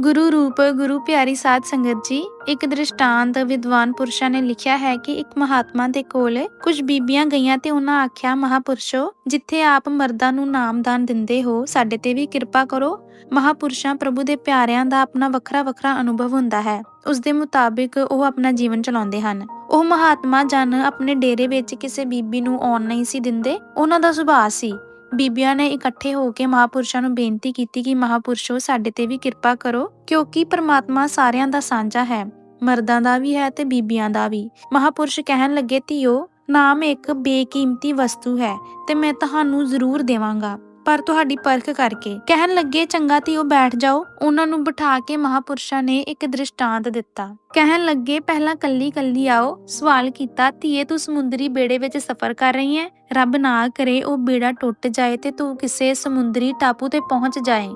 ਗੁਰੂ ਰੂਪ, ਗੁਰੂ ਪਿਆਰੀ ਸਾਧ ਸੰਗਤ ਜੀ, ਇੱਕ ਦ੍ਰਿਸ਼ਟਾਂਤ ਵਿਦਵਾਨ ਪੁਰਸ਼ਾਂ ਨੇ ਲਿਖਿਆ ਹੈ ਕਿ ਇੱਕ ਮਹਾਤਮਾ ਦੇ ਕੋਲ ਕੁਝ ਬੀਬੀਆਂ ਗਈਆਂ ਤੇ ਉਹਨਾਂ ਆਖਿਆ, ਮਹਾਪੁਰਸ਼ੋ, ਜਿੱਥੇ ਆਪ ਮਰਦਾਂ ਨੂੰ ਨਾਮਦਾਨ ਦਿੰਦੇ ਹੋ, ਸਾਡੇ ਤੇ ਵੀ ਕਿਰਪਾ ਕਰੋ। ਮਹਾਪੁਰਸ਼ਾਂ ਪ੍ਰਭੂ ਦੇ ਪਿਆਰਿਆਂ ਦਾ ਆਪਣਾ ਵੱਖਰਾ ਵੱਖਰਾ ਅਨੁਭਵ ਹੁੰਦਾ ਹੈ। ਉਸ ਦੇ ਮੁਤਾਬਿਕ ਉਹ ਆਪਣਾ ਜੀਵਨ ਚਲਾਉਂਦੇ ਹਨ। ਉਹ ਮਹਾਤਮਾ ਜਨ ਆਪਣੇ ਡੇਰੇ ਵਿੱਚ ਕਿਸੇ ਬੀਬੀ ਨੂੰ ਆਉਣ ਨਹੀਂ ਸੀ ਦਿੰਦੇ। ਉਹਨਾਂ ਦਾ ਸੁਭਾਅ ਸੀ। ਬੀਬੀਆਂ ਨੇ ਇਕੱਠੇ ਹੋ ਕੇ ਮਹਾਪੁਰਸ਼ਾਂ ਨੂੰ ਬੇਨਤੀ ਕੀਤੀ ਕਿ ਮਹਾਪੁਰਸ਼ੋ ਸਾਡੇ ਤੇ ਵੀ ਕਿਰਪਾ ਕਰੋ, ਕਿਉਂਕਿ ਪਰਮਾਤਮਾ ਸਾਰਿਆਂ ਦਾ ਸਾਂਝਾ ਹੈ, ਮਰਦਾਂ ਦਾ ਵੀ ਹੈ ਤੇ ਬੀਬੀਆਂ ਦਾ ਵੀ। ਮਹਾਪੁਰਸ਼ ਕਹਿਣ ਲੱਗੇ, ਧੀਓ, ਨਾਮ ਇੱਕ ਬੇਕੀਮਤੀ ਵਸਤੂ ਹੈ ਤੇ ਮੈਂ ਤੁਹਾਨੂੰ ਜ਼ਰੂਰ ਦੇਵਾਂਗਾ। ਪਰ ਤੁਹਾਡੀ ਪਰਖ ਕਰਕੇ ਕਹਿਣ ਲੱਗੇ ਚੰਗਾ ਧੀਓ ਬੈਠ ਜਾਓ। ਉਹਨਾਂ ਨੂੰ ਬਿਠਾ ਕੇ ਮਹਾਪੁਰਸ਼ਾਂ ਨੇ ਇੱਕ ਦ੍ਰਿਸ਼ਟਾਂਤ ਦਿੱਤਾ। ਕਹਿਣ ਲੱਗੇ, ਪਹਿਲਾਂ ਕੱਲੀ ਕੱਲੀ ਆਓ। ਸਵਾਲ ਕੀਤਾ, ਧੀਏ, ਤੂੰ ਸਮੁੰਦਰੀ ਬੇੜੇ ਵਿੱਚ ਸਫ਼ਰ ਕਰ ਰਹੀ ਹੈ? ਰੱਬ ਨਾ ਕਰੇ ਉਹ ਬੇੜਾ ਟੁੱਟ ਜਾਏ ਤੇ ਤੂੰ ਕਿਸੇ ਸਮੁੰਦਰੀ ਟਾਪੂ ਤੇ ਪਹੁੰਚ ਜਾਏ।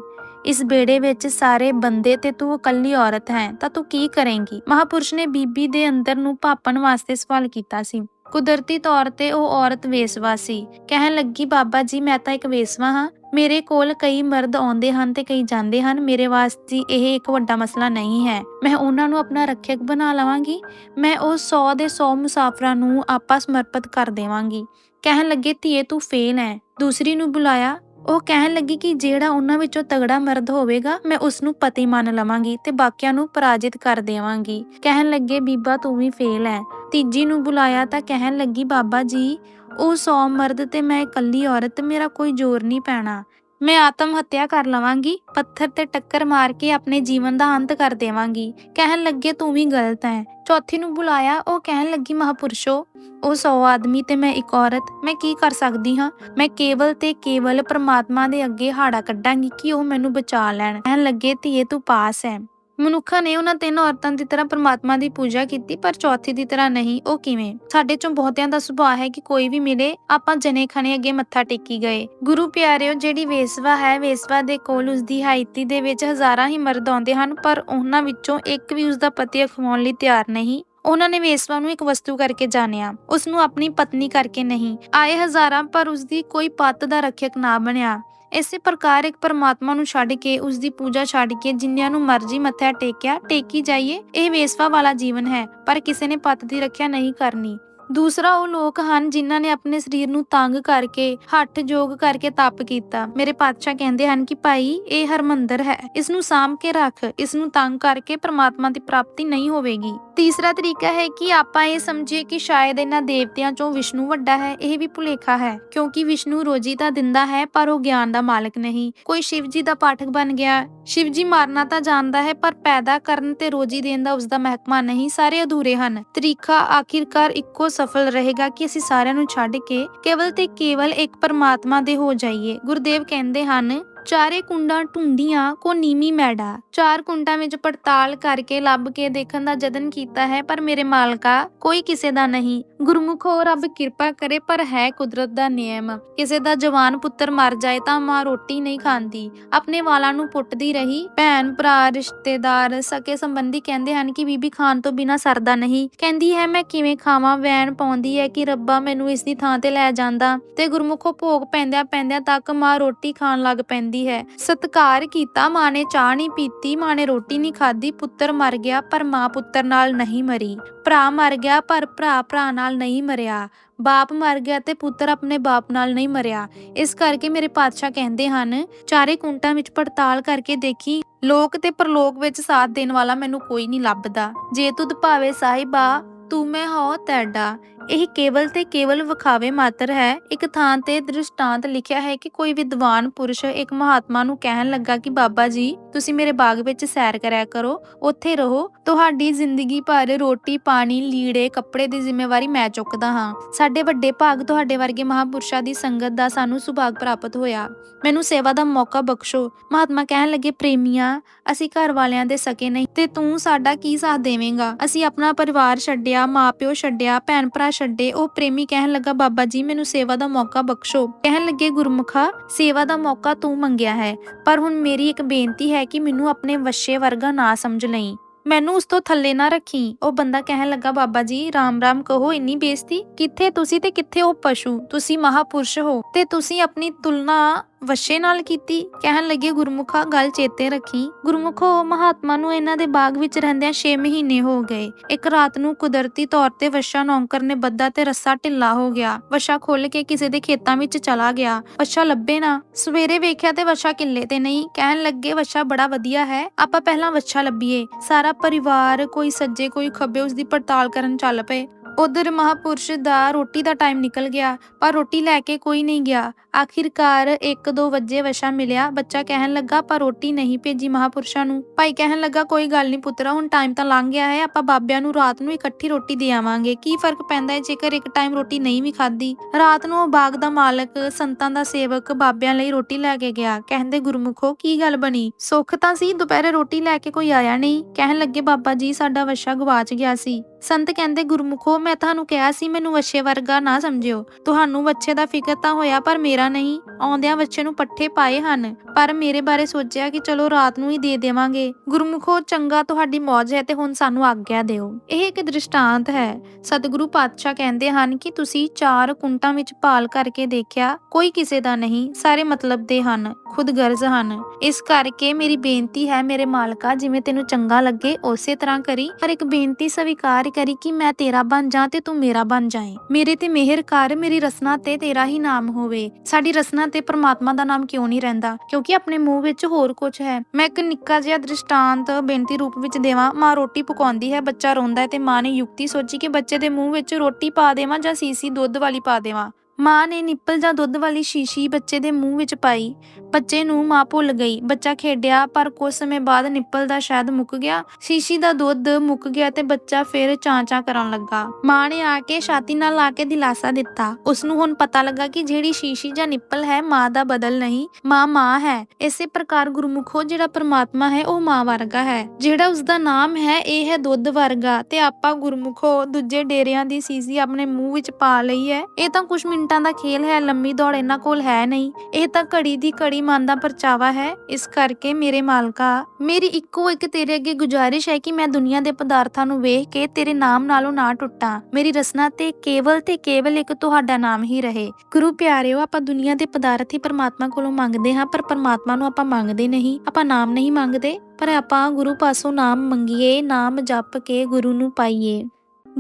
ਇਸ ਬੇੜੇ ਵਿੱਚ ਸਾਰੇ ਬੰਦੇ ਤੇ ਤੂੰ ਇਕੱਲੀ ਔਰਤ ਹੈ, ਤਾਂ ਤੂੰ ਕੀ ਕਰੇਂਗੀ? ਮਹਾਪੁਰਸ਼ ਨੇ ਬੀਬੀ ਦੇ ਅੰਦਰ ਨੂੰ ਭਾਪਣ ਵਾਸਤੇ ਸਵਾਲ ਕੀਤਾ ਸੀ। ਕੁਦਰਤੀ ਤੌਰ ਤੇ ਉਹ ਔਰਤ ਵੇਸਵਾ ਸੀ। ਕਹਿਣ ਲੱਗੀ, ਬਾਬਾ ਜੀ, ਮੈਂ ਤਾਂ ਇੱਕ ਵੇਸਵਾ ਹਾਂ। ਮੇਰੇ ਕੋਲ ਕਈ ਮਰਦ ਆਉਂਦੇ ਹਨ ਤੇ ਕਈ ਜਾਂਦੇ ਹਨ। ਮੇਰੇ ਵਾਸਤੇ ਇਹ ਇੱਕ ਵੱਡਾ ਮਸਲਾ ਨਹੀਂ ਹੈ। ਮੈਂ ਉਹਨਾਂ ਨੂੰ ਆਪਣਾ ਰੱਖਿਅਕ ਬਣਾ ਲਵਾਂਗੀ। ਮੈਂ ਉਹ 100 ਦੇ 100 ਮੁਸਾਫਰਾਂ ਨੂੰ ਆਪਾ ਸਮਰਪਿਤ ਕਰ ਦੇਵਾਂਗੀ। ਕਹਿਣ ਲੱਗੇ, ਧੀਏ, ਤੂੰ ਫੇਲ ਹੈ ਦੂਸਰੀ ਨੂੰ ਬੁਲਾਇਆ। ਉਹ ਕਹਿਣ ਲੱਗੀ ਕਿ ਜਿਹੜਾ ਉਹਨਾਂ ਵਿੱਚੋਂ ਤਗੜਾ ਮਰਦ ਹੋਵੇਗਾ, ਮੈਂ ਉਸ ਨੂੰ ਪਤੀ ਮੰਨ ਲਵਾਂਗੀ ਤੇ ਬਾਕੀਆਂ ਨੂੰ ਪਰਾਜਿਤ ਕਰ ਦੇਵਾਂਗੀ। ਕਹਿਣ ਲੱਗੇ, ਬੀਬਾ, ਤੂੰ ਵੀ ਫੇਲ ਹੈ ਤੀਜੀ ਨੂੰ ਬੁਲਾਇਆ ਤਾਂ ਕਹਿਣ ਲੱਗੀ, ਬਾਬਾ ਜੀ, ਉਹ 100 ਮਰਦ ਤੇ ਮੈਂ ਇਕੱਲੀ ਔਰਤ, ਮੇਰਾ ਕੋਈ ਜ਼ੋਰ ਨਹੀਂ ਪੈਣਾ। ਮੈਂ ਆਤਮ ਹੱਤਿਆ ਕਰ ਲਵਾਂਗੀ, ਪੱਥਰ ਤੇ ਟੱਕਰ ਮਾਰ ਕੇ ਆਪਣੇ ਜੀਵਨ ਦਾ ਅੰਤ ਕਰ ਦੇਵਾਂਗੀ। ਕਹਿਣ ਲੱਗੇ, ਤੂੰ ਵੀ ਗਲਤ ਹੈ। ਚੌਥੀ ਨੂੰ ਬੁਲਾਇਆ, ਉਹ ਕਹਿਣ ਲੱਗੀ, ਮਹਾਪੁਰਸ਼ੋ, ਉਹ 100 ਆਦਮੀ ਤੇ ਮੈਂ ਇੱਕ ਔਰਤ, ਮੈਂ ਕੀ ਕਰ ਸਕਦੀ ਹਾਂ? ਮੈਂ ਕੇਵਲ ਤੇ ਕੇਵਲ ਪ੍ਰਮਾਤਮਾ ਦੇ ਅੱਗੇ ਹਾੜਾ ਕੱਢਾਂਗੀ ਕਿ ਉਹ ਮੈਨੂੰ ਬਚਾ ਲੈਣ। ਕਹਿਣ ਲੱਗੇ, ਧੀਏ, ਤੂੰ ਪਾਸ ਹੈ। ਮਨੁੱਖਾਂ ਨੇ ਉਹਨਾਂ ਤਿੰਨ ਔਰਤਾਂ ਦੀ ਤਰ੍ਹਾਂ ਪ੍ਰਮਾਤਮਾ ਦੀ ਪੂਜਾ ਕੀਤੀ, ਪਰ ਚੌਥੀ ਦੀ ਤਰ੍ਹਾਂ ਨਹੀਂ। ਉਹ ਕਿਵੇਂ? ਸਾਡੇ ਚੋਂ ਬਹੁਤਿਆਂ ਦਾ ਸੁਭਾਅ ਹੈ ਕਿ ਕੋਈ ਵੀ ਮਿਲੇ, ਆਪਾਂ ਜਨੇ ਖਣੇ ਅੱਗੇ ਮੱਥਾ ਟੇਕੀ ਗਏ। ਗੁਰੂ ਪਿਆਰਿਓ, ਜਿਹੜੀ ਵੇਸਵਾ ਹੈ, ਵੇਸਵਾ ਦੇ ਕੋਲ ਉਸ ਦੀ ਹਾਇਤੀ ਦੇ ਵਿੱਚ ਹਜ਼ਾਰਾਂ ਹੀ ਮਰਦ ਆਉਂਦੇ ਹਨ, ਪਰ ਉਹਨਾਂ ਵਿੱਚੋਂ ਇੱਕ ਵੀ ਉਸ ਦਾ ਪਤੀ ਅਖਵਾਉਣ ਲਈ ਤਿਆਰ ਨਹੀਂ। ਉਹਨਾਂ ਨੇ ਵੇਸਵਾ ਨੂੰ ਇੱਕ ਵਸਤੂ ਕਰਕੇ ਜਾਣਿਆ। ਉਸ ਨੂੰ ਆਪਣੀ ਪਤਨੀ ਕਰਕੇ ਨਹੀਂ। ਆਏ ਹਜ਼ਾਰਾਂ, ਪਰ ਉਸ ਦੀ ਕੋਈ ਪੱਤ ਦਾ ਰੱਖਿਅਕ ਨਾ ਬਣਿਆ। ਇਸੇ ਪ੍ਰਕਾਰ ਇੱਕ ਪਰਮਾਤਮਾ ਨੂੰ ਛੱਡ ਕੇ ਉਸ ਦੀ ਪੂਜਾ ਛੱਡ ਕੇ, ਜਿੰਨਿਆਂ ਨੂੰ ਮਰਜ਼ੀ ਮੱਥਾ ਟੇਕਿਆ, ਟੇਕੀ ਜਾਈਏ, ਇਹ ਵੇਸਵਾ ਵਾਲਾ ਜੀਵਨ ਹੈ, ਪਰ ਕਿਸੇ ਨੇ ਪੱਤ ਦੀ ਰੱਖਿਆ ਨਹੀਂ ਕਰਨੀ। ਦੂਸਰਾ ਉਹ ਲੋਕ ਹਨ ਜਿਨ੍ਹਾਂ ਨੇ ਆਪਣੇ ਸਰੀਰ ਨੂੰ ਤੰਗ ਕਰਕੇ, ਹੱਠ ਜੋਗ ਕਰਕੇ ਤਪ ਕੀਤਾ। ਮੇਰੇ ਪਾਤਸ਼ਾਹ ਕਹਿੰਦੇ ਹਨ ਕਿ ਭਾਈ, ਇਹ ਹਰਮੰਦਰ ਹੈ। ਇਸ ਨੂੰ ਸਾਂਭ ਕੇ ਰੱਖ। ਇਸ ਨੂੰ ਤੰਗ ਕਰਕੇ ਪ੍ਰਮਾਤਮਾ ਦੀ ਪ੍ਰਾਪਤੀ ਨਹੀਂ ਹੋਵੇਗੀ। ਤੀਸਰਾ ਤਰੀਕਾ ਹੈ ਕਿ ਆਪਾਂ ਇਹ ਸਮਝੀਏ ਕਿ ਸ਼ਾਇਦ ਇਹਨਾਂ ਦੇਵਤਿਆਂ ਚੋਂ ਵਿਸ਼ਨੂੰ ਵੱਡਾ ਹੈ। ਇਹ ਵੀ ਭੁਲੇਖਾ ਹੈ, ਕਿਉਂਕਿ ਵਿਸ਼ਨੂੰ ਰੋਜੀ ਤਾਂ ਦਿੰਦਾ ਹੈ, ਪਰ ਉਹ ਗਿਆਨ ਦਾ ਮਾਲਕ ਨਹੀਂ। ਕੋਈ ਸ਼ਿਵ ਜੀ ਦਾ ਪਾਠਕ ਬਣ ਗਿਆ ਸ਼ਿਵ ਜੀ ਮਾਰਨਾ ਤਾਂ ਜਾਣਦਾ ਹੈ, ਪਰ ਪੈਦਾ ਕਰਨ ਤੇ ਰੋਜੀ ਦੇਣ ਦਾ ਉਸ ਦਾ ਮਹਿਕਮਾ ਨਹੀਂ। ਸਾਰੇ ਅਧੂਰੇ ਹਨ। ਤਰੀਕਾ ਆਖਿਰਕਾਰ ਇੱਕੋ ਸਫਲ ਰਹੇਗਾ ਕਿ ਅਸੀਂ ਸਾਰਿਆਂ ਨੂੰ ਛੱਡ ਕੇ ਕੇਵਲ ਤੇ ਕੇਵਲ ਇੱਕ ਪਰਮਾਤਮਾ ਦੇ ਹੋ ਜਾਈਏ। ਗੁਰਦੇਵ ਕਹਿੰਦੇ ਹਨ, ਚਾਰੇ ਕੁੰਡਾਂ ਢੂੰਡੀਆਂ ਕੋ ਨੀਮੀ ਮੈਡਾ ਚਾਰ ਕੁੰਡਾਂ ਵਿੱਚ ਪੜਤਾਲ ਕਰਕੇ ਲੱਭ ਕੇ ਦੇਖਣ ਦਾ ਯਤਨ ਕੀਤਾ ਹੈ, ਪਰ ਮੇਰੇ ਮਾਲਕਾ, ਕੋਈ ਕਿਸੇ ਦਾ ਨਹੀਂ। ਗੁਰਮੁਖੋ ਰੱਬ ਕਿਰਪਾ ਕਰੇ, ਪਰ ਹੈ ਕੁਦਰਤ ਦਾ ਨਿਯਮ। ਕਿਸੇ ਦਾ ਜਵਾਨ ਪੁੱਤਰ ਮਰ ਜਾਏ ਤਾਂ ਮਾਂ ਰੋਟੀ ਨਹੀਂ ਖਾਂਦੀ। ਆਪਣੇ ਵਾਲਾਂ ਨੂੰ ਪੁੱਟਦੀ ਰਹੀ। ਭੈਣ, ਭਰਾ, ਰਿਸ਼ਤੇਦਾਰ ਸਕੇ ਸੰਬੰਧੀ ਕਹਿੰਦੇ ਹਨ ਕਿ ਬੀਬੀ ਖਾਣ ਤੋਂ ਬਿਨਾ ਸਰਦਾ ਨਹੀਂ। ਕਹਿੰਦੀ ਹੈ, ਮੈਂ ਕਿਵੇਂ ਖਾਵਾਂ? ਵੈਣ ਪਾਉਂਦੀ ਹੈ ਕਿ ਰੱਬਾ ਮੈਨੂੰ ਇਸ ਦੀ ਥਾਂ ਤੇ ਲੈ ਜਾਂਦਾ? ਤੇ ਗੁਰਮੁਖੋ ਭੋਗ ਪੈਂਦਿਆਂ ਪੈਂਦਿਆਂ ਤੱਕ ਮਾਂ ਰੋਟੀ ਖਾਣ ਲੱਗ ਪੈਂਦੀ ਹੈ। ਸਤਕਾਰ ਕੀਤਾ, ਮਾਂ ਨੇ ਚਾਹ ਨਹੀਂ ਪੀਤੀ, ਮਾਂ ਨੇ ਰੋਟੀ ਨਹੀਂ ਖਾਧੀ, ਪੁੱਤਰ ਮਰ ਗਿਆ, ਪਰ ਮਾਂ ਪੁੱਤਰ ਨਾਲ ਨਹੀਂ ਮਰੀ। ਭਰਾ ਮਰ ਗਿਆ, ਪਰ ਭਰਾ ਭਰਾ ਨਾਲ ਨਹੀਂ ਮਰਿਆ। ਬਾਪ ਮਰ ਗਿਆ ਤੇ ਪੁੱਤਰ ਆਪਣੇ ਬਾਪ ਨਾਲ ਨਹੀਂ ਮਰਿਆ। ਇਸ ਕਰਕੇ ਮੇਰੇ ਪਾਤਸ਼ਾਹ ਕਹਿੰਦੇ ਹਨ, ਚਾਰੇ ਕੁੰਟਾਂ ਵਿੱਚ ਪੜਤਾਲ ਕਰਕੇ ਦੇਖੀ, ਲੋਕ ਤੇ ਪਰਲੋਕ ਵਿੱਚ ਸਾਥ ਦੇਣ ਵਾਲਾ ਮੈਨੂੰ ਕੋਈ ਨਹੀਂ ਲੱਭਦਾ। ਜੇ ਤੁਧ ਭਾਵੇ ਸਾਹਿਬਾ, ਤੂੰ ਮੈਂ ਹੋ ਤੈਡਾ। ਇਹ ਕੇਵਲ ਤੇ ਕੇਵਲ ਵਿਖਾਵੇ ਮਾਤਰ ਹੈ। ਇੱਕ ਥਾਂ ਤੇ ਦ੍ਰਿਸ਼ਟਾਂਤ ਲਿਖਿਆ ਹੈ ਕਿ ਕੋਈ ਵਿਦਵਾਨ ਪੁਰਸ਼ ਇੱਕ ਮਹਾਤਮਾ ਨੂੰ ਕਹਿਣ ਲੱਗਾ ਕਿ, ਬਾਬਾ ਜੀ, ਤੁਸੀਂ ਮੇਰੇ ਬਾਗ ਵਿੱਚ ਸੈਰ ਕਰਿਆ ਕਰੋ, ਉੱਥੇ ਰਹੋ। ਤੁਹਾਡੀ ਜ਼ਿੰਦਗੀ ਭਰ ਰੋਟੀ, ਪਾਣੀ, ਲੀੜੇ, ਕੱਪੜੇ ਦੀ ਜ਼ਿੰਮੇਵਾਰੀ ਮੈਂ ਚੁੱਕਦਾ ਹਾਂ। ਸਾਡੇ ਵੱਡੇ ਭਾਗ ਤੁਹਾਡੇ ਵਰਗੇ ਮਹਾਪੁਰਸ਼ਾਂ ਦੀ ਸੰਗਤ ਦਾ ਸਾਨੂੰ ਸੁਭਾਗ ਪ੍ਰਾਪਤ ਹੋਇਆ। ਮੈਨੂੰ ਸੇਵਾ ਦਾ ਮੌਕਾ ਬਖਸ਼ੋ। ਮਹਾਤਮਾ ਕਹਿਣ ਲੱਗੇ, ਪ੍ਰੇਮੀਆਂ, ਅਸੀਂ ਘਰ ਵਾਲਿਆਂ ਦੇ ਸਕੇ ਨਹੀਂ ਤੇ ਤੂੰ ਸਾਡਾ ਕੀ ਸਾਥ ਦੇਵੇਂਗਾ? ਅਸੀਂ ਆਪਣਾ ਪਰਿਵਾਰ ਛੱਡਿਆ, ਮਾਪਿਓ ਛੱਡਿਆ ਭੈਣ ਭਰਾ ਛੱਡੇ। ਉਹ ਪ੍ਰੇਮੀ ਕਹਿਣ ਲੱਗਾ, ਬਾਬਾ ਜੀ, ਮੈਨੂੰ ਸੇਵਾ ਦਾ ਮੌਕਾ ਬਖਸ਼ੋ। ਕਹਿਣ ਲੱਗੇ, ਗੁਰਮੁਖਾ, ਸੇਵਾ ਦਾ ਮੌਕਾ ਤੂੰ ਮੰਗਿਆ ਹੈ, ਪਰ ਹੁਣ ਮੇਰੀ ਇੱਕ ਬੇਨਤੀ ਹੈ ਕਿ ਮੈਨੂੰ ਆਪਣੇ ਵਸ਼ੇ ਵਰਗਾ ਨਾ ਸਮਝ ਲਈ। ਮੈਨੂੰ ਉਸ ਤੋਂ ਥੱਲੇ ਨਾ ਰੱਖੀ। ਉਹ ਬੰਦਾ ਕਹਿਣ ਲੱਗਾ, ਬਾਬਾ ਜੀ, ਰਾਮ ਰਾਮ ਕਹੋ, ਇੰਨੀ ਬੇਇੱਜ਼ਤੀ? ਕਿੱਥੇ ਤੁਸੀਂ ਤੇ ਕਿੱਥੇ ਉਹ ਪਸ਼ੂ? ਤੁਸੀਂ ਮਹਾਪੁਰਸ਼ ਹੋ ਤੇ ਤੁਸੀਂ ਆਪਣੀ ਤੁਲਨਾ ਵਸ਼ੇ ਨਾਲ ਕੀਤੀ, ਕਹਿਣ ਲੱਗੇ, ਗੁਰਮੁਖਾ, ਗੱਲ ਚੇਤੇ ਰੱਖੀ। ਗੁਰਮੁਖੋ, ਮਹਾਤਮਾ ਨੂੰ ਇਹਨਾਂ ਦੇ ਬਾਗ ਵਿੱਚ ਰਹਿੰਦਿਆਂ 6 ਮਹੀਨੇ ਹੋ ਗਏ। ਇੱਕ ਰਾਤ ਨੂੰ ਕੁਦਰਤੀ ਤੌਰ ਤੇ ਵਸ਼ਾ ਨੌਕਰ ਨੇ ਬੱਦਾ ਤੇ ਰੱਸਾ ਢਿੱਲਾ ਹੋ ਗਿਆ। ਵਸ਼ਾ ਖੁੱਲ ਕੇ ਕਿਸੇ ਦੇ ਖੇਤਾਂ ਵਿੱਚ ਚਲਾ ਗਿਆ। ਵਸ਼ਾ ਲੱਭੇ ਨਾ। ਸਵੇਰੇ ਵੇਖਿਆ ਤੇ ਵਸ਼ਾ ਕਿੱਲੇ ਤੇ ਨਹੀਂ। ਕਹਿਣ ਲੱਗੇ, ਵਸ਼ਾ ਬੜਾ ਵਧੀਆ ਹੈ। ਆਪਾਂ ਪਹਿਲਾਂ ਵਸ਼ਾ ਲੱਭੀਏ। ਸਾਰਾ ਪਰਿਵਾਰ, ਕੋਈ ਸੱਜੇ, ਕੋਈ ਖੱਬੇ ਉਸ ਦੀ ਪੜਤਾਲ ਕਰਨ ਚੱਲ ਪਏ। ਉਧਰ ਮਹਾਪੁਰਸ਼ ਦਾ ਰੋਟੀ ਦਾ ਟਾਈਮ ਨਿਕਲ ਗਿਆ। ਪਰ ਰੋਟੀ ਲੈ ਕੇ ਕੋਈ ਨਹੀਂ ਗਿਆ। ਆਖਿਰਕਾਰ 1-2 ਵਜੇ ਵਸ਼ਾ ਮਿਲਿਆ। ਬੱਚਾ ਕਹਿਣ ਲੱਗਾ, ਆਪਾਂ ਰੋਟੀ ਨਹੀਂ ਭੇਜੀ ਮਹਾਪੁਰਸ਼ਾਂ ਨੂੰ। ਭਾਈ ਕਹਿਣ ਲੱਗਾ, ਕੋਈ ਗੱਲ ਨਹੀਂ ਪੁੱਤਰਾ, ਹੁਣ ਟਾਈਮ ਤਾਂ ਲੰਘ ਗਿਆ ਹੈ। ਆਪਾਂ ਬਾਬਿਆਂ ਨੂੰ ਰਾਤ ਨੂੰ ਇਕੱਠੀ ਰੋਟੀ ਦੇ ਆਵਾਂਗੇ। ਕੀ ਫ਼ਰਕ ਪੈਂਦਾ ਹੈ ਜੇਕਰ ਇੱਕ ਟਾਈਮ ਰੋਟੀ ਨਹੀਂ ਵੀ ਖਾਧੀ? ਰਾਤ ਨੂੰ ਉਹ ਬਾਗ ਦਾ ਮਾਲਕ, ਸੰਤਾਂ ਦਾ ਸੇਵਕ ਬਾਬਿਆਂ ਲਈ ਰੋਟੀ ਲੈ ਕੇ ਗਿਆ। ਕਹਿੰਦੇ, ਗੁਰਮੁਖੋ, ਕੀ ਗੱਲ ਬਣੀ? ਸੁੱਖ ਤਾਂ ਸੀ, ਦੁਪਹਿਰੇ ਰੋਟੀ ਲੈ ਕੇ ਕੋਈ ਆਇਆ ਨਹੀਂ? ਕਹਿਣ ਲੱਗੇ, ਬਾਬਾ ਜੀ, ਸਾਡਾ ਵਸ਼ਾ ਗਵਾਚ ਗਿਆ ਸੀ। ਸੰਤ ਕਹਿੰਦੇ, ਗੁਰਮੁਖੋ, ਮੈਂ ਤੁਹਾਨੂੰ ਕਿਹਾ ਸੀ, ਮੈਨੂੰ ਵੱਛੇ ਵਰਗਾ ਨਾ ਸਮਝਿਓ। ਤੁਹਾਨੂੰ ਵੱਛੇ ਦਾ ਫਿਕਰ ਤਾਂ ਹੋਇਆ, ਪਰ ਮੇਰਾ ਨਹੀਂ, ਆਉਂਦਿਆਂ ਵੱਛੇ ਨੂੰ ਪੱਠੇ ਪਾਏ ਹਨ। ਪਰ ਮੇਰੇ ਬਾਰੇ ਸੋਚਿਆ ਕਿ ਚਲੋ ਰਾਤ ਨੂੰ ਹੀ ਦੇ ਦੇਵਾਂਗੇ। ਗੁਰਮੁਖੋ ਚੰਗਾ ਤੁਹਾਡੀ ਮੌਜ ਹੈ ਤੇ ਹੁਣ ਸਾਨੂੰ ਆਗਿਆ ਦਿਓ। ਇਹ ਇੱਕ ਦ੍ਰਿਸ਼ਟਾਂਤ ਹੈ। ਸਤਿਗੁਰੂ ਪਾਤਸ਼ਾਹ ਕਹਿੰਦੇ ਹਨ ਕਿ ਤੁਸੀਂ ਚਾਰ ਕੁੰਟਾਂ ਵਿੱਚ ਭਾਲ ਕਰਕੇ ਦੇਖਿਆ, ਕੋਈ ਕਿਸੇ ਦਾ ਨਹੀਂ, ਸਾਰੇ ਮਤਲਬ ਦੇ ਹਨ। ਖੁਦ ਗਰਜ਼ ਹਨ। ਇਸ ਕਰਕੇ ਮੇਰੀ ਬੇਨਤੀ ਹੈ ਮੇਰੇ ਮਾਲਕਾ, ਜਿਵੇਂ ਤੈਨੂੰ ਚੰਗਾ ਲੱਗੇ, ਉਸੇ ਤਰ੍ਹਾਂ ਕਰੀ। ਪਰ ਇੱਕ ਬੇਨਤੀ ਸਵੀਕਾਰ ਕਰੀ ਕਿ ਮੈਂ ਤੇਰਾ ਬਣ ਜਾ ਤੇ ਤੂੰ ਮੇਰਾ ਬਣ ਜਾਏ। ਮੇਰੇ ਤੇ ਮਿਹਰ ਕਰ, ਮੇਰੀ ਰਸਨਾ ਤੇ ਤੇਰਾ ਹੀ ਨਾਮ ਹੋਵੇ। ਸਾਡੀ ਰਸਨਾ ਤੇ ਪ੍ਰਮਾਤਮਾ ਦਾ ਨਾਮ ਕਿਉਂ ਨਹੀਂ ਰਹਿੰਦਾ? ਕਿਉਂਕਿ ਆਪਣੇ ਮੂੰਹ ਵਿੱਚ ਹੋਰ ਕੁਝ ਹੈ। ਮੈਂ ਇੱਕ ਨਿੱਕਾ ਜਿਹਾ ਦ੍ਰਿਸ਼ਟਾਂਤ ਬੇਨਤੀ ਰੂਪ ਵਿੱਚ ਦੇਵਾਂ। ਮਾਂ ਰੋਟੀ ਪਕਾਉਂਦੀ ਹੈ, ਬੱਚਾ ਰੋਂਦਾ ਹੈ ਤੇ ਮਾਂ ਨੇ ਯੁਕਤੀ ਸੋਚੀ ਕਿ ਬੱਚੇ ਦੇ ਮੂੰਹ ਵਿੱਚ ਰੋਟੀ ਪਾ ਦੇਵਾਂ ਜਾਂ ਸੀਸੀ ਦੁੱਧ ਵਾਲੀ ਪਾ ਦੇਵਾਂ। ਮਾਂ ਨੇ ਨਿੱਪਲ ਜਾਂ ਦੁੱਧ ਵਾਲੀ ਸ਼ੀਸ਼ੀ ਬੱਚੇ ਦੇ ਮੂੰਹ ਵਿੱਚ ਪਾਈ। ਬੱਚੇ ਨੂੰ ਮਾਂ ਭੁੱਲ ਗਈ। ਬੱਚਾ ਖੇਡਿਆ, ਪਰ ਕੁਝ ਸਮੇਂ ਬਾਅਦ ਨਿੱਪਲ ਦਾ ਸ਼ਾਇਦ ਮੁੱਕ ਗਿਆ। ਸ਼ੀਸ਼ੀ ਦਾ ਦੁੱਧ ਮੁੱਕ ਗਿਆ ਤੇ ਬੱਚਾ ਫਿਰ ਚਾਂ-ਚਾਂ ਕਰਨ ਲੱਗਾ। ਮਾਂ ਨੇ ਆ ਕੇ ਛਾਤੀ ਨਾਲ ਲਾ ਕੇ ਦਿਲਾਸਾ ਦਿੱਤਾ। ਉਸ ਨੂੰ ਹੁਣ ਪਤਾ ਲੱਗਾ ਕਿ ਜਿਹੜੀ ਸ਼ੀਸ਼ੀ ਜਾਂ ਨਿੱਪਲ ਹੈ, ਮਾਂ ਦਾ ਬਦਲ ਨਹੀਂ। ਮਾਂ ਮਾਂ ਹੈ। ਇਸੇ ਪ੍ਰਕਾਰ ਗੁਰਮੁਖੋ ਜਿਹੜਾ ਪ੍ਰਮਾਤਮਾ ਹੈ, ਉਹ ਮਾਂ ਵਰਗਾ ਹੈ। ਜਿਹੜਾ ਉਸ ਦਾ ਨਾਮ ਹੈ, ਇਹ ਹੈ ਦੁੱਧ ਵਰਗਾ। ਤੇ ਆਪਾਂ ਗੁਰਮੁਖੋ ਦੂਜੇ ਡੇਰਿਆਂ ਦੀ ਸੀਸੀ ਆਪਣੇ ਮੂੰਹ ਵਿੱਚ ਪਾ ਲਈ ਹੈ। ਇਹ ਤਾਂ ਕੁਝ ਮਿੰਟਾਂ ਦਾ ਖੇਲ ਹੈ, ਲੰਮੀ ਦੌੜ ਇਹਨਾਂ ਕੋਲ ਹੈ ਨਹੀਂ। ਇਹ ਤਾਂ ਘੜੀ ਦੀ ਘੜੀ ਮਨ ਦਾ ਪਰਚਾਵਾ ਹੈ, ਇਸ ਕਰਕੇ ਮੇਰੇ ਮਾਲਕਾ, ਮੇਰੀ ਇੱਕੋ ਇੱਕ ਤੇਰੇ ਅੱਗੇ ਗੁਜ਼ਾਰਿਸ਼ ਹੈ ਕਿ ਮੈਂ ਦੁਨੀਆ ਦੇ ਪਦਾਰਥਾਂ ਨੂੰ ਵੇਖ ਕੇ ਤੇਰੇ ਨਾਮ ਨਾਲੋਂ ਨਾ ਟੁੱਟਾਂ। ਮੇਰੀ ਰਸਨਾ ਤੇ ਕੇਵਲ ਤੇ ਕੇਵਲ ਇੱਕ ਤੁਹਾਡਾ ਨਾਮ ਹੀ ਰਹੇ। ਗੁਰੂ ਪਿਆਰਿਓ, ਆਪਾਂ ਦੁਨੀਆ ਦੇ ਪਦਾਰਥ ਹੀ ਪਰਮਾਤਮਾ ਕੋਲੋਂ ਮੰਗਦੇ ਹਾਂ, ਪਰ ਪਰਮਾਤਮਾ ਨੂੰ ਆਪਾਂ ਮੰਗਦੇ ਨਹੀਂ। ਆਪਾਂ ਨਾਮ ਨਹੀਂ ਮੰਗਦੇ, ਪਰ ਆਪਾਂ ਗੁਰੂ ਪਾਸੋਂ ਨਾਮ ਮੰਗੀਏ, ਨਾਮ ਜਪ ਕੇ ਗੁਰੂ ਨੂੰ ਪਾਈਏ।